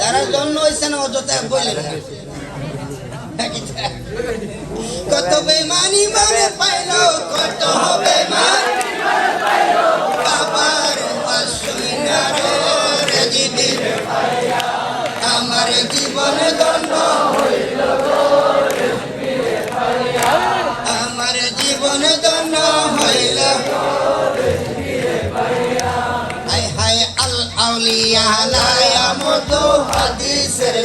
যারা জন্ম হয়েছে না অযথা বললেন কত বেমানি মানে পাইল, কত বেমান বাবার বাসুইনার রাজিবি আমার জীবন দণ্ড আমার জীবন দণ্ড আল আউলিয়া লায়া মতো হাদিসের